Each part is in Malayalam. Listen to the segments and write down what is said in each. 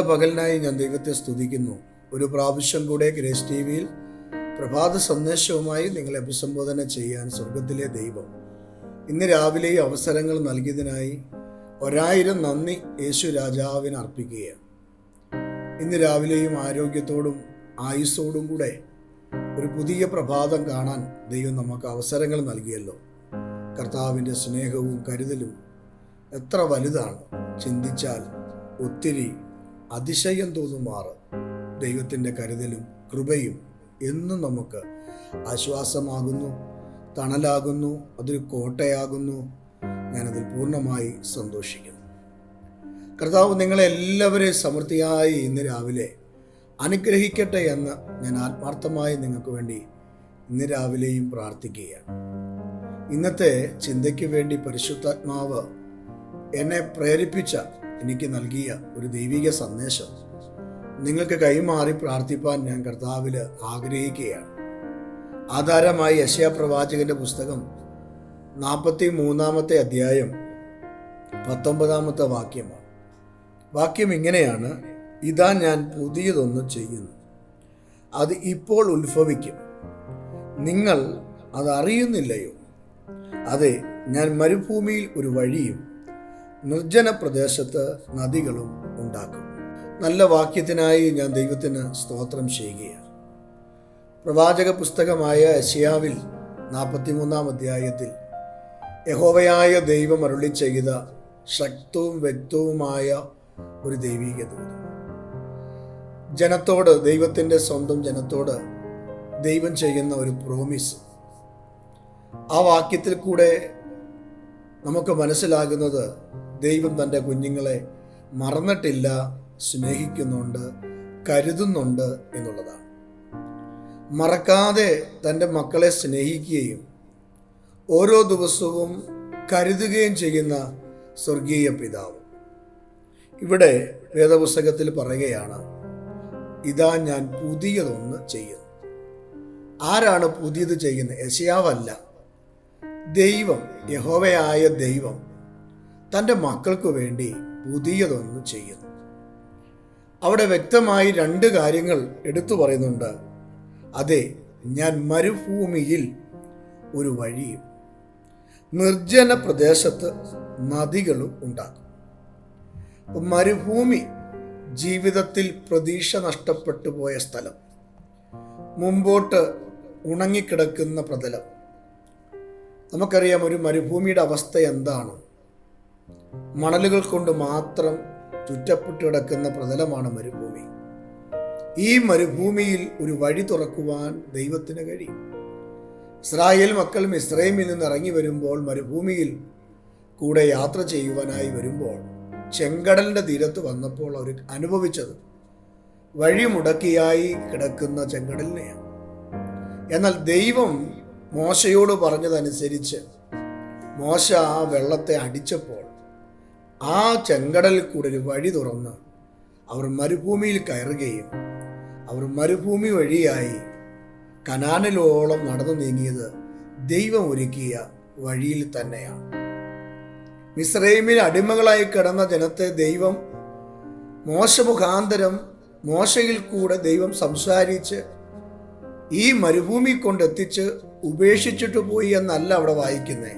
പകലിനായി ഞാൻ ദൈവത്തെ സ്തുതിക്കുന്നു. ഒരു പ്രാവശ്യം കൂടെ ഗ്രേസ് ടി വിയിൽ പ്രഭാത സന്ദേശവുമായി നിങ്ങളെ അഭിസംബോധന ചെയ്യാൻ സ്വർഗത്തിലെ ദൈവം ഇന്ന് രാവിലെ ഈ അവസരങ്ങൾ നൽകിയതിനായി ഒരായിരം നന്ദി യേശു രാജാവിന് അർപ്പിക്കുകയാണ്. ഇന്ന് രാവിലെയും ആരോഗ്യത്തോടും ആയുസ്സോടും കൂടെ ഒരു പുതിയ പ്രഭാതം കാണാൻ ദൈവം നമുക്ക് അവസരങ്ങൾ നൽകിയല്ലോ. കർത്താവിന്റെ സ്നേഹവും കരുതലും എത്ര വലുതാണ്. ചിന്തിച്ചാൽ ഒത്തിരി അതിശയം തോന്നുമാറ് ദൈവത്തിന്റെ കരുതലും കൃപയും എന്നും നമുക്ക് ആശ്വാസമാകുന്നു തണലാകുന്നു അതൊരു കോട്ടയാകുന്നു. ഞാനതിൽ പൂർണമായി സന്തോഷിക്കുന്നു. കർത്താവ് നിങ്ങളെ എല്ലാവരെയും സമൃദ്ധിയായി ഇന്ന് രാവിലെ അനുഗ്രഹിക്കട്ടെ എന്ന് ഞാൻ ആത്മാർത്ഥമായി നിങ്ങൾക്ക് വേണ്ടി ഇന്ന് രാവിലെയും പ്രാർത്ഥിക്കുകയാണ്. ഇന്നത്തെ ചിന്തയ്ക്ക് വേണ്ടി പരിശുദ്ധാത്മാവ് എന്നെ പ്രേരിപ്പിച്ച എനിക്ക് നൽകിയ ഒരു ദൈവിക സന്ദേശം. നിങ്ങൾക്ക് കൈമാറി പ്രാർത്ഥിപ്പാൻ ഞാൻ കർത്താവിൽ ആഗ്രഹിക്കുകയാണ്. ആധാരമായി യശയ പ്രവാചകന്റെ പുസ്തകം നാൽപ്പത്തി മൂന്നാമത്തെ അധ്യായം പത്തൊമ്പതാമത്തെ വാക്യമാണ്. വാക്യം ഇങ്ങനെയാണ് ഇതാ ഞാൻ പുതിയതൊന്നും ചെയ്യുന്നു. അത് ഇപ്പോൾ ഉത്ഭവിക്കും. നിങ്ങൾ അത് അറിയുന്നില്ലയോ? അതെ ഞാൻ മരുഭൂമിയിൽ ഒരു വഴിയും നിർജന പ്രദേശത്ത് നദികളും ഉണ്ടാക്കും. നല്ല വാക്യത്തിനായി ഞാൻ ദൈവത്തിന് സ്തോത്രം ചെയ്യുകയാണ്. പ്രവാചക പുസ്തകമായ എഷ്യാവിൽ നാൽപ്പത്തിമൂന്നാം അധ്യായത്തിൽ യഹോവയായ ദൈവം അരുളി ചെയ്ത ശക്തവും വ്യക്തവുമായ ഒരു ദൈവീക ദൂത് ജനത്തോട് ദൈവത്തിന്റെ സ്വന്തം ജനത്തോട് ദൈവം ചെയ്യുന്ന ഒരു പ്രോമിസ് ആ വാക്യത്തിൽ കൂടെ നമുക്ക് മനസ്സിലാകുന്നത് ദൈവം തന്റെ കുഞ്ഞുങ്ങളെ മറന്നിട്ടില്ല സ്നേഹിക്കുന്നുണ്ട് കരുതുന്നുണ്ട് എന്നുള്ളതാണ്. മറക്കാതെ തന്റെ മക്കളെ സ്നേഹിക്കുകയും ഓരോ ദിവസവും കരുതുകയും ചെയ്യുന്ന സ്വർഗീയ പിതാവ്. ഇവിടെ വേദപുസ്തകത്തിൽ പറയുകയാണ് ഇതാ ഞാൻ പുതിയതൊന്ന് ചെയ്യുന്നു. ആരാണ് പുതിയത് ചെയ്യുന്നത്? യശയാവല്ല ദൈവം യഹോവയായ ദൈവം തന്റെ മക്കൾക്ക് വേണ്ടി പുതിയതൊന്ന് ചെയ്യുന്നു. അവിടെ വ്യക്തമായി രണ്ട് കാര്യങ്ങൾ എടുത്തു പറയുന്നുണ്ട്. അതെ ഞാൻ മരുഭൂമിയിൽ ഒരു വഴിയും നിർജന പ്രദേശത്ത് നദികളും ഉണ്ടാക്കും. മരുഭൂമി ജീവിതത്തിൽ പ്രതീക്ഷ നഷ്ടപ്പെട്ടു പോയ സ്ഥലം. മുമ്പോട്ട് ഉണങ്ങിക്കിടക്കുന്ന പ്രതലം. നമുക്കറിയാം ഒരു മരുഭൂമിയുടെ അവസ്ഥ എന്താണ്? മണലുകൾ കൊണ്ട് മാത്രം ചുറ്റപ്പെട്ട് കിടക്കുന്ന പ്രതലമാണ് മരുഭൂമി. ഈ മരുഭൂമിയിൽ ഒരു വഴി തുറക്കുവാൻ ദൈവത്തിന് കഴിയും. ഇസ്രായേൽ മക്കൾ മിസ്രൈമിൽ നിന്ന് ഇറങ്ങി വരുമ്പോൾ മരുഭൂമിയിൽ കൂടെ യാത്ര ചെയ്യുവാനായി വരുമ്പോൾ ചെങ്കടലിന്റെ തീരത്ത് വന്നപ്പോൾ അവർ അനുഭവിച്ചത് വഴി മുടക്കിയായി കിടക്കുന്ന ചെങ്കടലിനെയാണ്. എന്നാൽ ദൈവം മോശയോട് പറഞ്ഞതനുസരിച്ച് മോശ ആ വെള്ളത്തെ അടിച്ചപ്പോൾ ആ ചെങ്കടലിൽ കൂടെ ഒരു വഴി തുറന്ന് അവർ മരുഭൂമിയിൽ കയറുകയും അവർ മരുഭൂമി വഴിയായി കനാനിലോളം നടന്നു നീങ്ങിയത് ദൈവം ഒരുക്കിയ വഴിയിൽ തന്നെയാണ്. മിസ്രൈമിൽ അടിമകളായി കിടന്ന ജനത്തെ ദൈവം മോശമുഖാന്തരം മോശയിൽ കൂടെ ദൈവം സംസാരിച്ച് ഈ മരുഭൂമി കൊണ്ടെത്തിച്ച് ഉപേക്ഷിച്ചിട്ട് പോയി എന്നല്ല അവിടെ വായിക്കുന്നേ.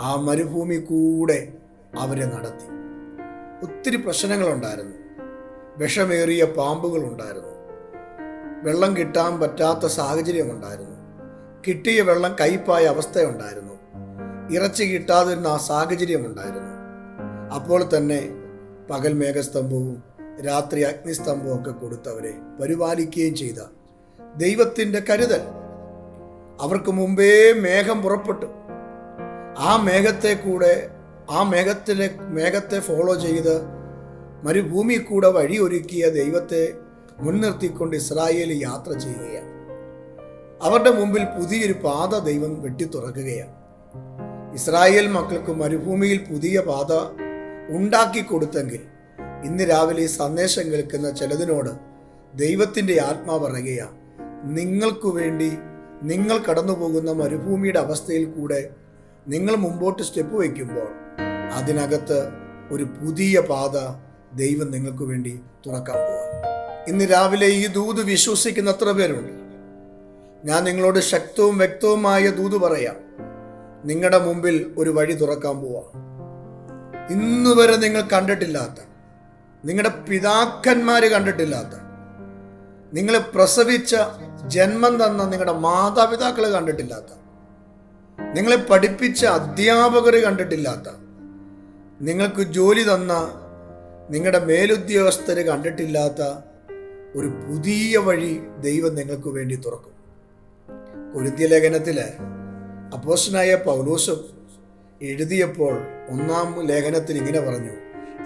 ആ മരുഭൂമി കൂടെ അവരെ നടത്തി. ഒത്തിരി പ്രശ്നങ്ങളുണ്ടായിരുന്നു. വിഷമേറിയ പാമ്പുകളുണ്ടായിരുന്നു. വെള്ളം കിട്ടാൻ പറ്റാത്ത സാഹചര്യം ഉണ്ടായിരുന്നു കിട്ടിയ വെള്ളം കയ്പായ അവസ്ഥയുണ്ടായിരുന്നു. ഇറച്ചി കിട്ടാതിരുന്ന ആ സാഹചര്യമുണ്ടായിരുന്നു. അപ്പോൾ തന്നെ പകൽ മേഘസ്തംഭവും രാത്രി അഗ്നിസ്തംഭവും ഒക്കെ കൊടുത്തവരെ പരിപാലിക്കുകയും ചെയ്ത ദൈവത്തിന്റെ കരുതൽ. അവർക്ക് മുമ്പേ മേഘം പുറപ്പെട്ടു. ആ മേഘത്തെ കൂടെ ആ മേഘത്തിലെ മേഘത്തെ ഫോളോ ചെയ്ത് മരുഭൂമി കൂടെ വഴിയൊരുക്കിയ ദൈവത്തെ മുൻനിർത്തിക്കൊണ്ട് ഇസ്രായേൽ യാത്ര ചെയ്യുകയാണ്. അവരുടെ മുമ്പിൽ പുതിയൊരു പാത ദൈവം വെട്ടി വെട്ടിത്തുറക്കുകയാണ്. ഇസ്രായേൽ മക്കൾക്ക് മരുഭൂമിയിൽ പുതിയ പാത ഉണ്ടാക്കി കൊടുത്തെങ്കിൽ ഇന്ന് രാവിലെ ഈ സന്ദേശം കേൾക്കുന്ന ചിലതിനോട് ദൈവത്തിന്റെ ആത്മാ പറയുകയാണ് നിങ്ങൾക്കു വേണ്ടി നിങ്ങൾ കടന്നു പോകുന്ന മരുഭൂമിയുടെ അവസ്ഥയിൽ കൂടെ നിങ്ങൾ മുമ്പോട്ട് സ്റ്റെപ്പ് വയ്ക്കുമ്പോൾ അതിനകത്ത് ഒരു പുതിയ പാത ദൈവം നിങ്ങൾക്ക് വേണ്ടി തുറക്കാൻ പോവാം ഇന്ന് രാവിലെ ഈ ദൂത് വിശ്വസിക്കുന്ന എത്ര പേരുണ്ട്? ഞാൻ നിങ്ങളോട് ശക്തവും വ്യക്തവുമായ ദൂത് പറയാം. നിങ്ങളുടെ മുമ്പിൽ ഒരു വഴി തുറക്കാൻ പോവാം. ഇന്നുവരെ നിങ്ങൾ കണ്ടിട്ടില്ലാത്ത നിങ്ങളുടെ പിതാക്കന്മാര് കണ്ടിട്ടില്ലാത്ത നിങ്ങൾ പ്രസവിച്ച ജന്മം തന്ന നിങ്ങളുടെ മാതാപിതാക്കൾ കണ്ടിട്ടില്ലാത്ത നിങ്ങളെ പഠിപ്പിച്ച അധ്യാപകർ കണ്ടിട്ടില്ലാത്ത നിങ്ങൾക്ക് ജോലി തന്ന നിങ്ങളുടെ മേലുദ്യോഗസ്ഥർ കണ്ടിട്ടില്ലാത്ത ഒരു പുതിയ വഴി ദൈവം നിങ്ങൾക്ക് വേണ്ടി തുറക്കും. കൊരുത്തിയ ലേഖനത്തിൽ അപ്പോസ്റ്റനായ പൗലോസും എഴുതിയപ്പോൾ ഒന്നാം ലേഖനത്തിൽ ഇങ്ങനെ പറഞ്ഞു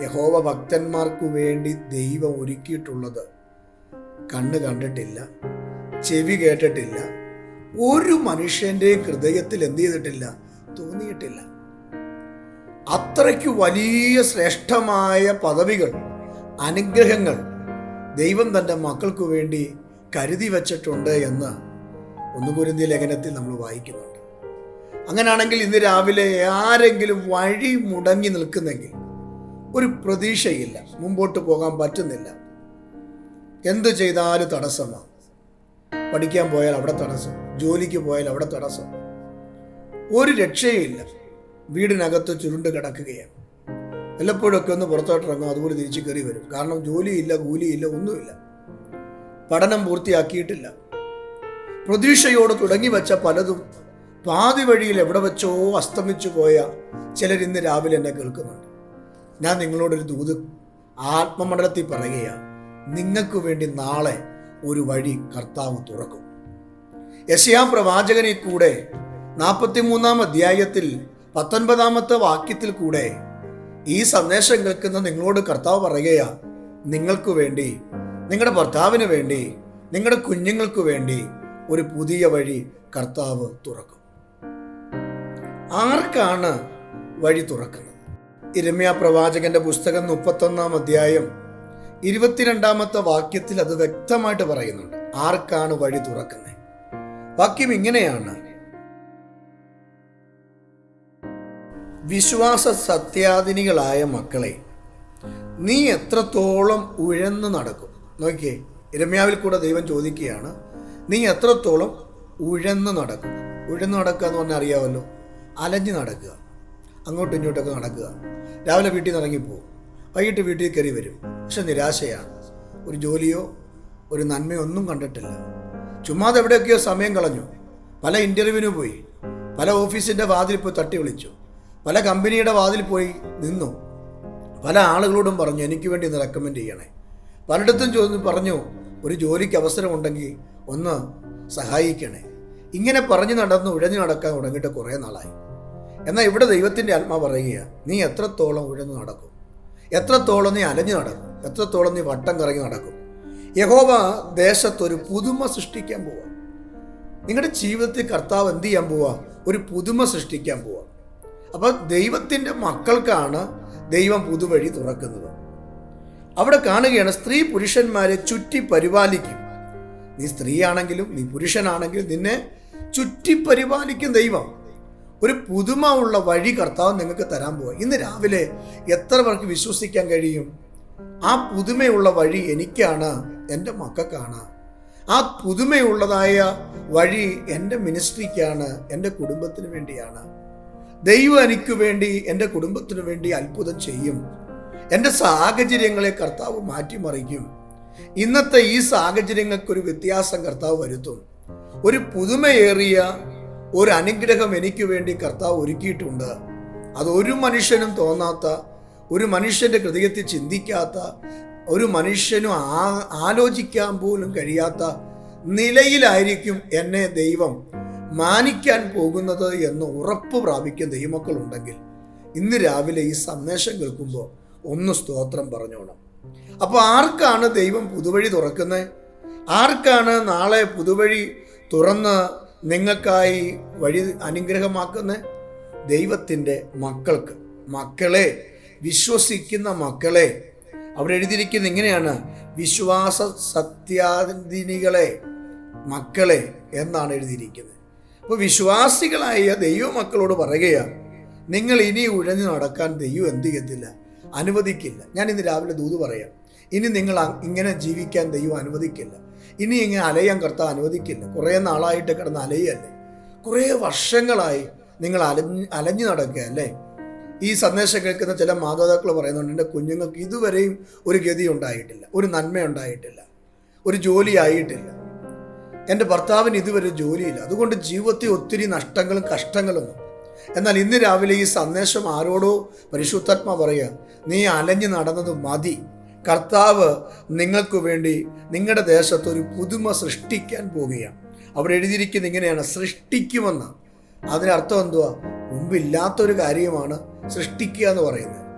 യഹോവ ഭക്തന്മാർക്കു വേണ്ടി ദൈവം ഒരുക്കിയിട്ടുള്ളത് കണ്ണ് കണ്ടിട്ടില്ല ചെവി കേട്ടിട്ടില്ല ഒരു മനുഷ്യന്റെ ഹൃദയത്തിൽ എന്ത് ചെയ്തിട്ടില്ല? തോന്നിയിട്ടില്ല. അത്രയ്ക്ക് വലിയ ശ്രേഷ്ഠമായ പദവികൾ അനുഗ്രഹങ്ങൾ ദൈവം തന്റെ മക്കൾക്ക് വേണ്ടി കരുതി വച്ചിട്ടുണ്ട് എന്ന് ഒന്നുകുരുന്തി ലേഖനത്തിൽ നമ്മൾ വായിക്കുന്നുണ്ട്. അങ്ങനെയാണെങ്കിൽ ഇന്ന് രാവിലെ ആരെങ്കിലും വഴി മുടങ്ങി നിൽക്കുന്നെങ്കിൽ ഒരു പ്രതീക്ഷയില്ല മുമ്പോട്ട് പോകാൻ പറ്റുന്നില്ല. എന്തു ചെയ്താലും തടസ്സമാണ് പഠിക്കാൻ പോയാൽ അവിടെ തടസ്സം. ജോലിക്ക് പോയാൽ അവിടെ തടസ്സം. ഒരു രക്ഷയുമില്ല വീടിനകത്ത് ചുരുണ്ട് കിടക്കുകയാണ്. വല്ലപ്പോഴൊക്കെ ഒന്ന് പുറത്തോട്ട് ഇറങ്ങും അതുപോലെ തിരിച്ചു കയറി വരും. കാരണം ജോലിയില്ല കൂലിയില്ല ഒന്നുമില്ല. പഠനം പൂർത്തിയാക്കിയിട്ടില്ല. പ്രതീക്ഷയോട് തുടങ്ങി വെച്ച പലതും പാതി വഴിയിൽ എവിടെ വെച്ചോ അസ്തമിച്ചു പോയ ചിലരിന്ന് രാവിലെ എന്നെ കേൾക്കുന്നുണ്ട്. ഞാൻ നിങ്ങളോടൊരു ദൂത് ആത്മമണ്ഡലത്തിൽ പറയുകയാണ്. നിങ്ങൾക്ക് വേണ്ടി നാളെ ഒരു വഴി കർത്താവ് തുറക്കും. യശയാ പ്രവാചകനെ കൂടെ നാൽപ്പത്തിമൂന്നാം അധ്യായത്തിൽ പത്തൊൻപതാമത്തെ വാക്യത്തിൽ കൂടെ ഈ സന്ദേശം കേൾക്കുന്ന നിങ്ങളോട് കർത്താവ് പറയുകയാ നിങ്ങൾക്ക് വേണ്ടി നിങ്ങളുടെ ഭർത്താവിന് വേണ്ടി നിങ്ങളുടെ കുഞ്ഞുങ്ങൾക്ക് വേണ്ടി ഒരു പുതിയ വഴി കർത്താവ് തുറക്കും. ആർക്കാണ് വഴി തുറക്കുന്നത്? ഇരമ്യ പ്രവാചകന്റെ പുസ്തകം മുപ്പത്തൊന്നാം അധ്യായം ഇരുപത്തിരണ്ടാമത്തെ വാക്യത്തിൽ അത് വ്യക്തമായിട്ട് പറയുന്നുണ്ട്. ആർക്കാണ് വഴി തുറക്കുന്നത്? വാക്യം ഇങ്ങനെയാണ്. വിശ്വാസ സത്യാധിനികളായ മക്കളെ നീ എത്രത്തോളം ഉഴന്ന് നടക്കും? നോക്കിയേ രമ്യാവിൽ കൂടെ ദൈവം ചോദിക്കുകയാണ് നീ എത്രത്തോളം ഉഴന്ന് നടക്കും? ഉഴന്ന് നടക്കുക എന്ന് പറഞ്ഞാൽ അറിയാമല്ലോ അലഞ്ഞു നടക്കുക അങ്ങോട്ടും ഇങ്ങോട്ടൊക്കെ നടക്കുക. രാവിലെ വീട്ടിൽ നിന്ന് ഇറങ്ങിപ്പോവും വൈകിട്ട് വീട്ടിൽ കയറി വരും. പക്ഷെ നിരാശയാണ്. ഒരു ജോലിയോ ഒരു നന്മയോ ഒന്നും കണ്ടിട്ടില്ല. ചുമ്മാതെ എവിടെയൊക്കെയോ സമയം കളഞ്ഞു. പല ഇന്റർവ്യൂവിന് പോയി. പല ഓഫീസിന്റെ വാതിൽ പോയി തട്ടി വിളിച്ചു. പല കമ്പനിയുടെ വാതിൽ പോയി നിന്നു. പല ആളുകളോടും പറഞ്ഞു എനിക്ക് വേണ്ടി ഒന്ന് റെക്കമെൻഡ് ചെയ്യണേ. പലയിടത്തും ചോദിച്ചു പറഞ്ഞു ഒരു ജോലിക്ക് അവസരമുണ്ടെങ്കിൽ ഒന്ന് സഹായിക്കണേ. ഇങ്ങനെ പറഞ്ഞു നടന്ന് ഉഴഞ്ഞു നടക്കാൻ തുടങ്ങിയിട്ട് കുറേ നാളായി. എന്നാൽ ഇവിടെ ദൈവത്തിന്റെ ആത്മാ പറയുക നീ എത്രത്തോളം ഉഴഞ്ഞു നടക്കും? എത്രത്തോളം നീ അലഞ്ഞു നടക്കും? എത്രത്തോളം നീ വട്ടം കറങ്ങി നടക്കും? യഹോവ ദേശത്തൊരു പുതുമ സൃഷ്ടിക്കാൻ പോവാ. നിങ്ങളുടെ ജീവിതത്തിൽ കർത്താവ് എന്ത് ചെയ്യാൻ പോവാ? ഒരു പുതുമ സൃഷ്ടിക്കാൻ പോവാ. അപ്പോൾ ദൈവത്തിന്റെ മക്കൾക്കാണ് ദൈവം പുതുവഴി തുറക്കുന്നത്. അവിടെ കാണുകയാണ് സ്ത്രീ പുരുഷന്മാരെ ചുറ്റി പരിപാലിക്കും. നീ സ്ത്രീയാണെങ്കിലും നീ പുരുഷനാണെങ്കിലും നിന്നെ ചുറ്റി പരിപാലിക്കും ദൈവം. ഒരു പുതുമ ഉള്ള വഴി കർത്താവ് നിങ്ങൾക്ക് തരാൻ പോവുക ഇന്ന് രാവിലെ എത്ര പേർക്ക് വിശ്വസിക്കാൻ കഴിയും? ആ പുതുമയുള്ള വഴി എനിക്കാണ് എന്റെ മക്കൾക്കാണ്. ആ പുതുമയുള്ളതായ വഴി എന്റെ മിനിസ്ട്രിക്കാണ് എന്റെ കുടുംബത്തിന് വേണ്ടിയാണ്. ദൈവം എനിക്ക് വേണ്ടി എന്റെ കുടുംബത്തിന് വേണ്ടി അത്ഭുതം ചെയ്യും. എന്റെ സാഹചര്യങ്ങളെ കർത്താവ് മാറ്റിമറിക്കും. ഇന്നത്തെ ഈ സാഹചര്യങ്ങൾക്കൊരു വ്യത്യാസം കർത്താവ് വരുത്തും. ഒരു പുതുമയേറിയ ഒരു അനുഗ്രഹം എനിക്ക് വേണ്ടി കർത്താവ് ഒരുക്കിയിട്ടുണ്ട്. അത് ഒരു മനുഷ്യനും തോന്നാത്ത ഒരു മനുഷ്യന്റെ ഹൃദയത്തിൽ ചിന്തിക്കാത്ത ഒരു മനുഷ്യനും ആ ആലോചിക്കാൻ പോലും കഴിയാത്ത നിലയിലായിരിക്കും എന്നെ ദൈവം മാനിക്കാൻ പോകുന്നത് എന്ന് ഉറപ്പ് പ്രാപിക്കുന്ന ദൈവമക്കളുണ്ടെങ്കിൽ ഇന്ന് രാവിലെ ഈ സന്ദേശം കേൾക്കുമ്പോൾ ഒന്ന് സ്തോത്രം പറഞ്ഞോണം. അപ്പോൾ ആർക്കാണ് ദൈവം പുതുവഴി തുറക്കുന്നത്? ആർക്കാണ് നാളെ പുതുവഴി തുറന്ന് നിങ്ങൾക്കായി വഴി അനുഗ്രഹമാക്കുന്നത്? ദൈവത്തിന്റെ മക്കൾക്ക് മക്കളെ വിശ്വസിക്കുന്ന മക്കളെ അവിടെ എഴുതിയിരിക്കുന്ന ഇങ്ങനെയാണ് വിശ്വാസ സത്യാധിനികളെ മക്കളെ എന്നാണ് എഴുതിയിരിക്കുന്നത്. അപ്പോൾ വിശ്വാസികളായ ദൈവ മക്കളോട് പറയുകയാണ് നിങ്ങൾ ഇനി ഉഴഞ്ഞു നടക്കാൻ ദൈവം എന്ത് ചെയ്യത്തില്ല? അനുവദിക്കില്ല. ഞാൻ ഇന്ന് രാവിലെ ദൂത് പറയാം ഇനി നിങ്ങൾ ഇങ്ങനെ ജീവിക്കാൻ ദൈവം അനുവദിക്കില്ല. ഇനി ഇങ്ങനെ അലയാൻ കർത്താവ് അനുവദിക്കില്ല. കുറേ നാളായിട്ട് കിടന്ന് അലയല്ലേ? കുറേ വർഷങ്ങളായി നിങ്ങൾ അലഞ്ഞ് അലഞ്ഞു നടക്കുക അല്ലേ ഈ സന്ദേശം കേൾക്കുന്ന ചില മാതാപിതാക്കൾ പറയുന്നുണ്ട് എന്റെ കുഞ്ഞുങ്ങൾക്ക് ഇതുവരെയും ഒരു ഗതി ഉണ്ടായിട്ടില്ല ഒരു നന്മ ഉണ്ടായിട്ടില്ല ഒരു ജോലി ആയിട്ടില്ല. എന്റെ ഭർത്താവിന് ഇതുവരെ ജോലിയില്ല. അതുകൊണ്ട് ജീവിതത്തിൽ ഒത്തിരി നഷ്ടങ്ങളും കഷ്ടങ്ങളും എന്നാൽ ഇന്ന് രാവിലെ ഈ സന്ദേശം ആരോടോ പരിശുദ്ധാത്മ പറയുക നീ അലഞ്ഞു നടന്നത് മതി. കർത്താവ് നിങ്ങൾക്ക് വേണ്ടി നിങ്ങളുടെ ദേശത്ത് ഒരു പുതുമ സൃഷ്ടിക്കാൻ പോവുകയാണ്. അവിടെ എഴുതിയിരിക്കുന്നത് ഇങ്ങനെയാണ് സൃഷ്ടിക്കുമെന്ന് അതിനർത്ഥം എന്തുവാ? മുമ്പില്ലാത്തൊരു കാര്യമാണ് സൃഷ്ടിക്കുക എന്ന് പറയുന്നത്.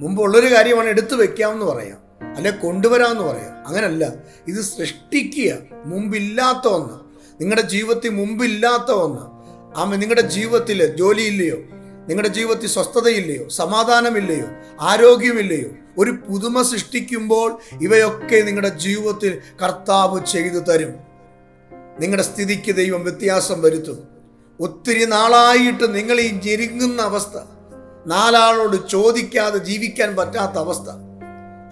മുമ്പുള്ളൊരു കാര്യമാണ് എടുത്തു വെക്കാമെന്ന് പറയാം. അല്ലെ കൊണ്ടുവരാമെന്ന് പറയാം. അങ്ങനല്ല. ഇത് സൃഷ്ടിക്കുക മുമ്പില്ലാത്ത ഒന്ന്. നിങ്ങളുടെ ജീവിതത്തിൽ മുമ്പില്ലാത്ത ഒന്ന്. ആമ നിങ്ങളുടെ ജീവിതത്തിൽ ജോലിയില്ലയോ? നിങ്ങളുടെ ജീവിതത്തിൽ സ്വസ്ഥതയില്ലയോ? സമാധാനമില്ലയോ? ആരോഗ്യമില്ലയോ? ഒരു പുതുമ സൃഷ്ടിക്കുമ്പോൾ ഇവയൊക്കെ നിങ്ങളുടെ ജീവിതത്തിൽ കർത്താവ് ചെയ്തു തരും. നിങ്ങളുടെ സ്ഥിതിക്ക് ദൈവം വ്യത്യാസം വരുത്തും. ഒത്തിരി നാളായിട്ട് നിങ്ങൾ ഈ ഞെരുങ്ങുന്ന അവസ്ഥ നാലാളോട് ചോദിക്കാതെ ജീവിക്കാൻ പറ്റാത്ത അവസ്ഥ.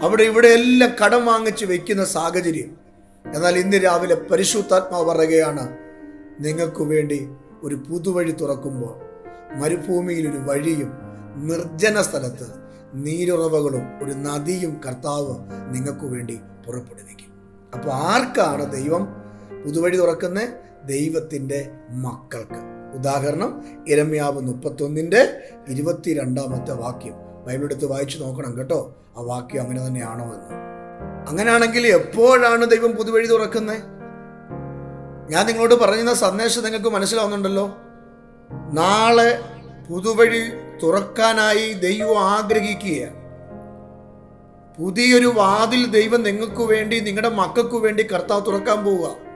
അവിടെ ഇവിടെ എല്ലാം കടം വാങ്ങിച്ച് വെക്കുന്ന സാഹചര്യം. എന്നാൽ ഇന്ന് രാവിലെ പരിശുദ്ധാത്മാവ് പറയുകയാണ് നിങ്ങൾക്ക് വേണ്ടി ഒരു പുതുവഴി തുറക്കുമ്പോൾ മരുഭൂമിയിൽ ഒരു വഴിയും നിർജന സ്ഥലത്ത് നീരുറവകളും ഒരു നദിയും കർത്താവ് നിങ്ങൾക്ക് വേണ്ടി പുറപ്പെടുവിക്കും. അപ്പോൾ ആർക്കാണ് ദൈവം പുതുവഴി തുറക്കുന്നത് ദൈവത്തിന്റെ മക്കൾക്ക്. ഉദാഹരണം ഇരമ്യാവ് മുപ്പത്തൊന്നിന്റെ ഇരുപത്തിരണ്ടാമത്തെ വാക്യം. ബൈബിളെടുത്ത് വായിച്ചു നോക്കണം കേട്ടോ. ആ വാക്യം അങ്ങനെ തന്നെയാണോ എന്ന്. അങ്ങനെയാണെങ്കിൽ എപ്പോഴാണ് ദൈവം പുതുവഴി തുറക്കുന്നത്? ഞാൻ നിങ്ങളോട് പറയുന്ന സന്ദേശം നിങ്ങൾക്ക് മനസ്സിലാവുന്നുണ്ടല്ലോ. നാളെ പുതുവഴി തുറക്കാനായി ദൈവം ആഗ്രഹിക്കുകയാണ്. പുതിയൊരു വാതിൽ ദൈവം നിങ്ങൾക്ക് വേണ്ടി നിങ്ങളുടെ മക്കൾക്ക് വേണ്ടി കർത്താവ് തുറക്കാൻ പോവുക.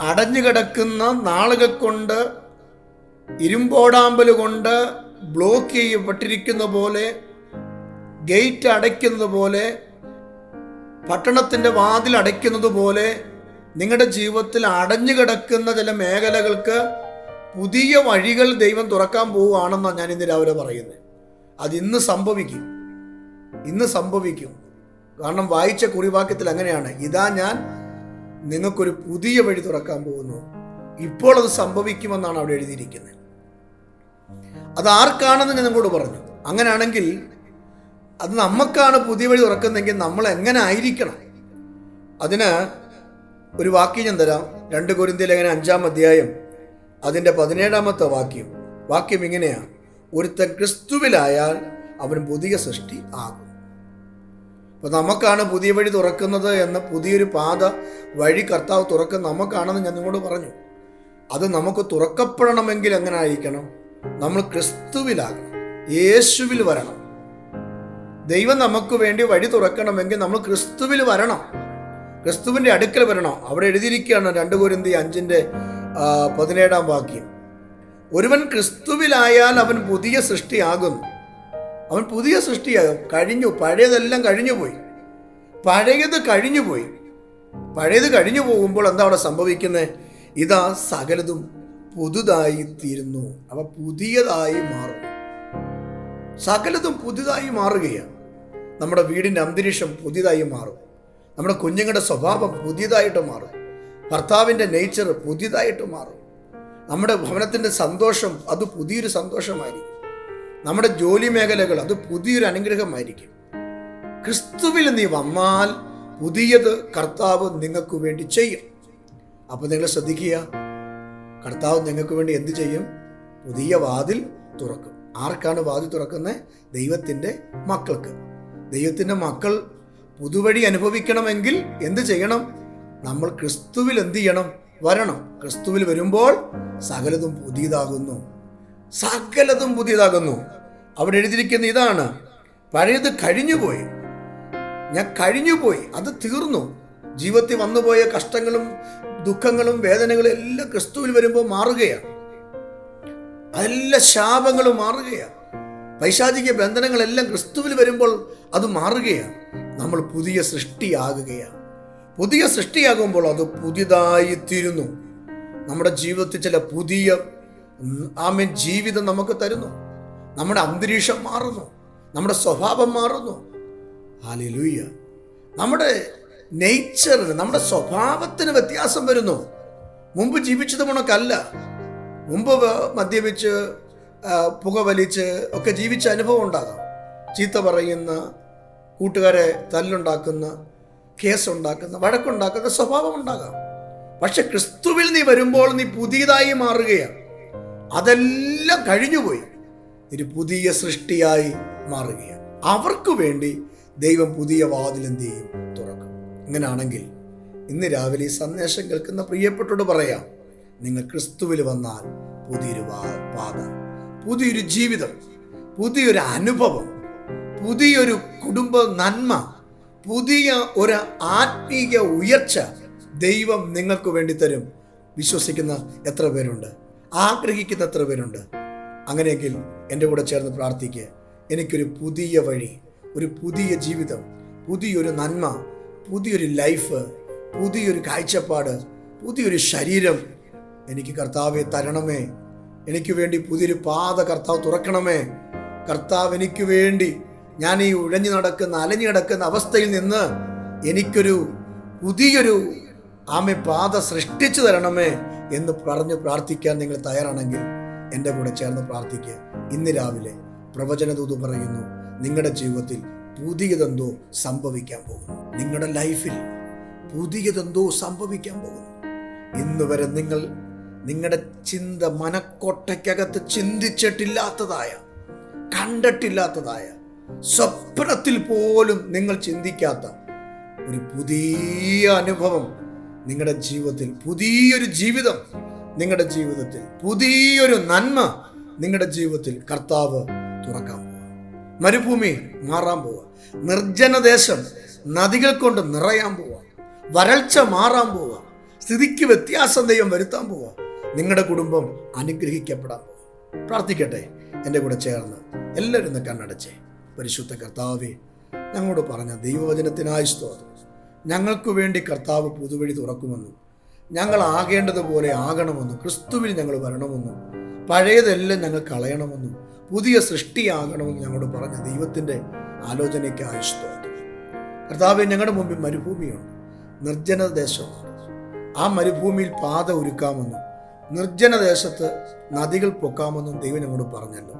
അടഞ്ഞു കിടക്കുന്ന നാളുകൾ കൊണ്ട് ഇരുമ്പോടാമ്പൽ കൊണ്ട് ബ്ലോക്ക് ചെയ്യപ്പെട്ടിരിക്കുന്ന പോലെ ഗേറ്റ് അടയ്ക്കുന്നത് പോലെ പട്ടണത്തിന്റെ വാതിൽ അടയ്ക്കുന്നത് പോലെ നിങ്ങളുടെ ജീവിതത്തിൽ അടഞ്ഞു കിടക്കുന്ന ചില മേഖലകൾക്ക് പുതിയ വഴികൾ ദൈവം തുറക്കാൻ പോവുകയാണെന്നാണ് ഞാൻ ഇന്ന് രാവിലെ പറയുന്നത്. അത് ഇന്ന് സംഭവിക്കും. ഇന്ന് സംഭവിക്കും. കാരണം വായിച്ച കുറിവാക്യത്തിൽ അങ്ങനെയാണ്. ഇതാ ഞാൻ നിങ്ങൾക്കൊരു പുതിയ വഴി തുറക്കാൻ പോകുന്നു. ഇപ്പോൾ അത് സംഭവിക്കുമെന്നാണ് അവിടെ എഴുതിയിരിക്കുന്നത്. അത് ആർക്കാണെന്ന് നിങ്ങളോട് പറഞ്ഞു. അങ്ങനെയാണെങ്കിൽ അത് നമുക്കാണ് പുതിയ വഴി തുറക്കുന്നതെങ്കിൽ നമ്മൾ എങ്ങനെ ആയിരിക്കണം? അതിന് ഒരു വാക്യം ഞാൻ തരാം. രണ്ട് കുരിന്തി ലേഖനം അഞ്ചാം അധ്യായം അതിന്റെ പതിനേഴാമത്തെ വാക്യം. വാക്യം ഇങ്ങനെയാണ്. ഒരുത്തൻ ക്രിസ്തുവിലായാൽ അവൻ പുതിയ സൃഷ്ടി ആകും. അപ്പോൾ നമുക്കാണ് പുതിയ വഴി തുറക്കുന്നത് എന്ന പുതിയൊരു പാത വഴി കർത്താവ് തുറക്കുന്ന നമുക്കാണെന്ന് ഞാൻ നിങ്ങളോട് പറഞ്ഞു. അത് നമുക്ക് തുറക്കപ്പെടണമെങ്കിൽ എങ്ങനെ ആയിരിക്കണം നമ്മൾ ക്രിസ്തുവിലാകണം. യേശുവിൽ വരണം. ദൈവം നമുക്ക് വേണ്ടി വഴി തുറക്കണമെങ്കിൽ നമ്മൾ ക്രിസ്തുവിൽ വരണം. ക്രിസ്തുവിന്റെ അടുക്കൽ വരണം. അവിടെ എഴുതിയിരിക്കുകയാണ് രണ്ട് കുരുന്തി അഞ്ചിന്റെ പതിനേഴാം വാക്യം. ഒരുവൻ ക്രിസ്തുവിലായാൽ അവൻ പുതിയ സൃഷ്ടിയാകുന്നു. അവൻ പുതിയ സൃഷ്ടിയാകും കഴിഞ്ഞു. പഴയതെല്ലാം കഴിഞ്ഞു പോയി. പഴയത് കഴിഞ്ഞു പോയി. പഴയത് കഴിഞ്ഞു പോകുമ്പോൾ എന്താ അവിടെ സംഭവിക്കുന്നത് ഇതാ സകലതും പുതുതായി തീരുന്നു അവ പുതിയതായി മാറും സകലതും പുതുതായി മാറുകയാണ്. നമ്മുടെ വീടിന്റെ അന്തരീക്ഷം പുതിയതായി മാറും. നമ്മുടെ കുഞ്ഞുങ്ങളുടെ സ്വഭാവം പുതിയതായിട്ട് മാറും. ഭർത്താവിന്റെ നേച്ചർ പുതിയതായിട്ട് മാറും. നമ്മുടെ ഭവനത്തിന്റെ സന്തോഷം അത് പുതിയൊരു സന്തോഷമായിരിക്കും. നമ്മുടെ ജോലി മേഖലകൾ അത് പുതിയൊരു അനുഗ്രഹമായിരിക്കും. ക്രിസ്തുവിൽ നീ വന്നാൽ പുതിയത് കർത്താവ് നിങ്ങൾക്ക് വേണ്ടി ചെയ്യും. അപ്പോൾ നിങ്ങൾ ശ്രദ്ധിക്കുക കർത്താവ് നിങ്ങൾക്ക് വേണ്ടി എന്ത് ചെയ്യും? പുതിയ വാതിൽ തുറക്കും. ആർക്കാണ് വാതിൽ തുറക്കുന്നത്? ദൈവത്തിന്റെ മക്കൾക്ക്. ദൈവത്തിന്റെ മക്കൾ പുതുവഴി അനുഭവിക്കണമെങ്കിൽ എന്ത് ചെയ്യണം? നമ്മൾ ക്രിസ്തുവിൽ എന്ത് ചെയ്യണം? വരണം. ക്രിസ്തുവിൽ വരുമ്പോൾ സകലതും പുതിയതാകുന്നു. സകലതും പുതിയതാകുന്നു. അവിടെ എഴുതിയിരിക്കുന്ന ഇതാണ്. പഴയത് കഴിഞ്ഞുപോയി. ഞാൻ കഴിഞ്ഞുപോയി. അത് തീർന്നു. ജീവിതത്തിൽ വന്നുപോയ കഷ്ടങ്ങളും ദുഃഖങ്ങളും വേദനകളും എല്ലാം ക്രിസ്തുവിൽ വരുമ്പോൾ മാറുകയാണ്. അതെല്ലാം ശാപങ്ങളും മാറുകയാണ്. പൈശാചിക ബന്ധനങ്ങളെല്ലാം ക്രിസ്തുവിൽ വരുമ്പോൾ അത് മാറുകയാണ്. നമ്മൾ പുതിയ സൃഷ്ടിയാകുകയാണ്. പുതിയ സൃഷ്ടിയാകുമ്പോൾ അത് പുതിയതായി തീരുന്നു. നമ്മുടെ ജീവിതത്തിൽ ചില പുതിയ ആമൻ. ജീവിതം നമുക്ക് തരുന്നു. നമ്മുടെ അന്തരീക്ഷം മാറുന്നു. നമ്മുടെ സ്വഭാവം മാറുന്നു. ഹാലിലൂയ്യ നമ്മുടെ നേച്ചറിന് നമ്മുടെ സ്വഭാവത്തിന് വ്യത്യാസം വരുന്നു. മുമ്പ് ജീവിച്ചത് കണക്കല്ല മുമ്പ് മദ്യപിച്ച് പുകവലിച്ച് ഒക്കെ ജീവിച്ച അനുഭവം ഉണ്ടാകാം. ചീത്ത പറയുന്ന കൂട്ടുകാരെ തല്ലുണ്ടാക്കുന്ന കേസുണ്ടാക്കുന്ന വഴക്കുണ്ടാക്കുന്ന സ്വഭാവം ഉണ്ടാകാം. പക്ഷെ ക്രിസ്തുവിൽ നീ വരുമ്പോൾ നീ പുതിയതായി മാറുകയാണ്. അതെല്ലാം കഴിഞ്ഞുപോയി. ഒരു പുതിയ സൃഷ്ടിയായി മാറുകയാണ്. അവർക്ക് വേണ്ടി ദൈവം പുതിയ വാതിൽ എന്ത് ചെയ്യും? തുറക്കും. ഇങ്ങനാണെങ്കിൽ ഇന്ന് രാവിലെ ഈ സന്ദേശം കേൾക്കുന്ന പ്രിയപ്പെട്ടോട് പറയാം നിങ്ങൾ ക്രിസ്തുവിൽ വന്നാൽ പുതിയൊരു പാത പുതിയൊരു ജീവിതം പുതിയൊരു അനുഭവം പുതിയൊരു കുടുംബ നന്മ പുതിയ ഒരു ആത്മീയ ഉയർച്ച ദൈവം നിങ്ങൾക്ക് വേണ്ടി തരും. വിശ്വസിക്കുന്ന എത്ര പേരുണ്ട്? ആഗ്രഹിക്കുന്ന എത്ര പേരുണ്ട്. അങ്ങനെയെങ്കിൽ എന്റെ കൂടെ ചേർന്ന് പ്രാർത്ഥിക്കുക എനിക്കൊരു പുതിയ വഴി ഒരു പുതിയ ജീവിതം പുതിയൊരു നന്മ പുതിയൊരു ലൈഫ് പുതിയൊരു കാഴ്ചപ്പാട് പുതിയൊരു ശരീരം എനിക്ക് കർത്താവെ തരണമേ. എനിക്ക് വേണ്ടി പുതിയൊരു പാത കർത്താവ് തുറക്കണമേ. കർത്താവ് എനിക്ക് വേണ്ടി ഞാൻ ഈ ഉഴഞ്ഞു നടക്കുന്ന അലഞ്ഞു കിടക്കുന്ന അവസ്ഥയിൽ നിന്ന് എനിക്കൊരു പുതിയൊരു ആമെ പാത സൃഷ്ടിച്ചു തരണമേ എന്ന് പറഞ്ഞ് പ്രാർത്ഥിക്കാൻ നിങ്ങൾ തയ്യാറാണെങ്കിൽ എന്റെ കൂടെ ചേർന്ന് പ്രാർത്ഥിക്കുക ഇന്ന് രാവിലെ പ്രവചനദൂത് പറയുന്നു നിങ്ങളുടെ ജീവിതത്തിൽ പുതിയതെന്തോ സംഭവിക്കാൻ പോകുന്നു. നിങ്ങളുടെ ലൈഫിൽ പുതിയതെന്തോ സംഭവിക്കാൻ പോകുന്നു. ഇന്ന് വരെ നിങ്ങൾ നിങ്ങളുടെ ചിന്ത മനക്കോട്ടയ്ക്കകത്ത് ചിന്തിച്ചിട്ടില്ലാത്തതായ കണ്ടിട്ടില്ലാത്തതായ സ്വപ്നത്തിൽ പോലും നിങ്ങൾ ചിന്തിക്കാത്ത ഒരു പുതിയ അനുഭവം നിങ്ങളുടെ ജീവിതത്തിൽ പുതിയൊരു ജീവിതം നിങ്ങളുടെ ജീവിതത്തിൽ പുതിയൊരു നന്മ നിങ്ങളുടെ ജീവിതത്തിൽ കർത്താവ് തുറക്കാൻ പോവുക മരുഭൂമി മാറാൻ പോവുക നിർജനദേശം നദികൾ കൊണ്ട് നിറയാൻ പോവുക വരൾച്ച മാറാൻ പോവുക സ്ഥിതിക്ക് വ്യത്യാസം ദൈവം വരുത്താൻ പോവുക നിങ്ങളുടെ കുടുംബം അനുഗ്രഹിക്കപ്പെടാൻ പോവുക പ്രാർത്ഥിക്കട്ടെ എന്റെ കൂടെ ചേർന്ന് എല്ലാവരും കണ്ണടച്ചേ. പരിശുദ്ധ കർത്താവേ ഞങ്ങളോട് പറഞ്ഞ ദൈവവചനത്തിനായി സ്തോത്രം. ഞങ്ങൾക്ക് വേണ്ടി കർത്താവ് പുതുവഴി തുറക്കുമെന്നും ഞങ്ങൾ ആകേണ്ടതുപോലെ ആകണമെന്നും ക്രിസ്തുവിൽ ഞങ്ങൾ വരണമെന്നും പഴയതെല്ലാം ഞങ്ങൾ കളയണമെന്നും പുതിയ സൃഷ്ടിയാകണമെന്നും ഞങ്ങളോട് പറഞ്ഞ ദൈവത്തിന്റെ ആലോചനയ്ക്കായി സ്തോത്രം. കർത്താവെ ഞങ്ങളുടെ മുമ്പിൽ മരുഭൂമിയുണ്ട്. നിർജന ദേശമാണ് ആ മരുഭൂമിയിൽ പാത ഒരുക്കാമെന്നും നിർജന ദേശത്ത് നദികൾ പൊക്കാമെന്നും ദൈവം ഞങ്ങളോട് പറഞ്ഞല്ലോ.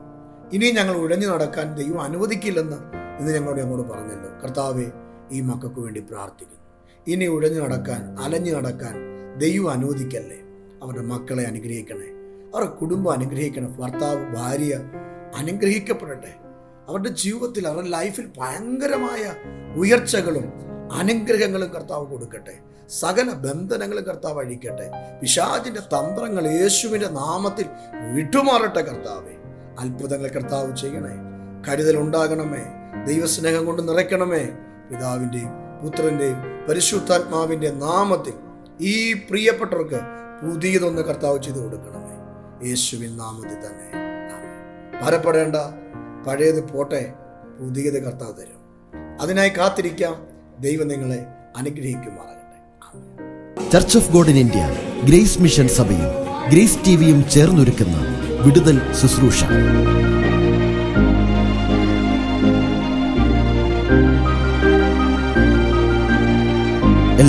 ഇനി ഞങ്ങൾ ഉഴഞ്ഞു നടക്കാൻ ദൈവം അനുവദിക്കില്ലെന്ന് ഇന്ന് ഞങ്ങളോട് ഞങ്ങളോട് പറഞ്ഞല്ലോ. കർത്താവെ ഈ മക്കൾക്ക് വേണ്ടി പ്രാർത്ഥിക്കുന്നു. ഇനി ഉഴഞ്ഞു നടക്കാൻ അലഞ്ഞു നടക്കാൻ ദൈവം അനുവദിക്കല്ലേ? അവരുടെ മക്കളെ അനുഗ്രഹിക്കണേ. അവരുടെ കുടുംബം അനുഗ്രഹിക്കണം. ഭർത്താവ് ഭാര്യ അനുഗ്രഹിക്കപ്പെടട്ടെ. അവരുടെ ജീവിതത്തിൽ അവരുടെ ലൈഫിൽ ഭയങ്കരമായ ഉയർച്ചകളും അനുഗ്രഹങ്ങളും കർത്താവ് കൊടുക്കട്ടെ. സകല ബന്ധനങ്ങളും കർത്താവ് അഴിക്കട്ടെ. പിശാചിന്റെ തന്ത്രങ്ങൾ യേശുവിന്റെ നാമത്തിൽ വിട്ടുമാറട്ടെ കർത്താവെ. അത്ഭുതങ്ങൾ കർത്താവ് ചെയ്യണേ. കരുതൽ ഉണ്ടാകണമേ. ദൈവസ്നേഹം കൊണ്ട് നിറയ്ക്കണമേ. പിതാവിന്റെയും പുത്രന്റെയും പരിശുദ്ധാത്മാവിന്റെ നാമത്തിൽ ഈ പ്രിയപ്പെട്ടവർക്ക് പുതിയതൊന്ന് കർത്താവ് ചെയ്തു കൊടുക്കണമേ. യേശുവിൻ നാമത്തിൽ തന്നെ. ഭാരപ്പെടേണ്ട പഴയത് പോട്ടെ പുതിയത് കർത്താവ് തരും. അതിനായി കാത്തിരിക്കാം. ദൈവം നിങ്ങളെ അനുഗ്രഹിക്കുമാറാകട്ടെ. Church of God in India Grace mission സഭയും ഗ്രേസ് ടിവിയും ചേർന്നൊരുക്കുന്ന വിടുതൽ ശുശ്രൂഷ.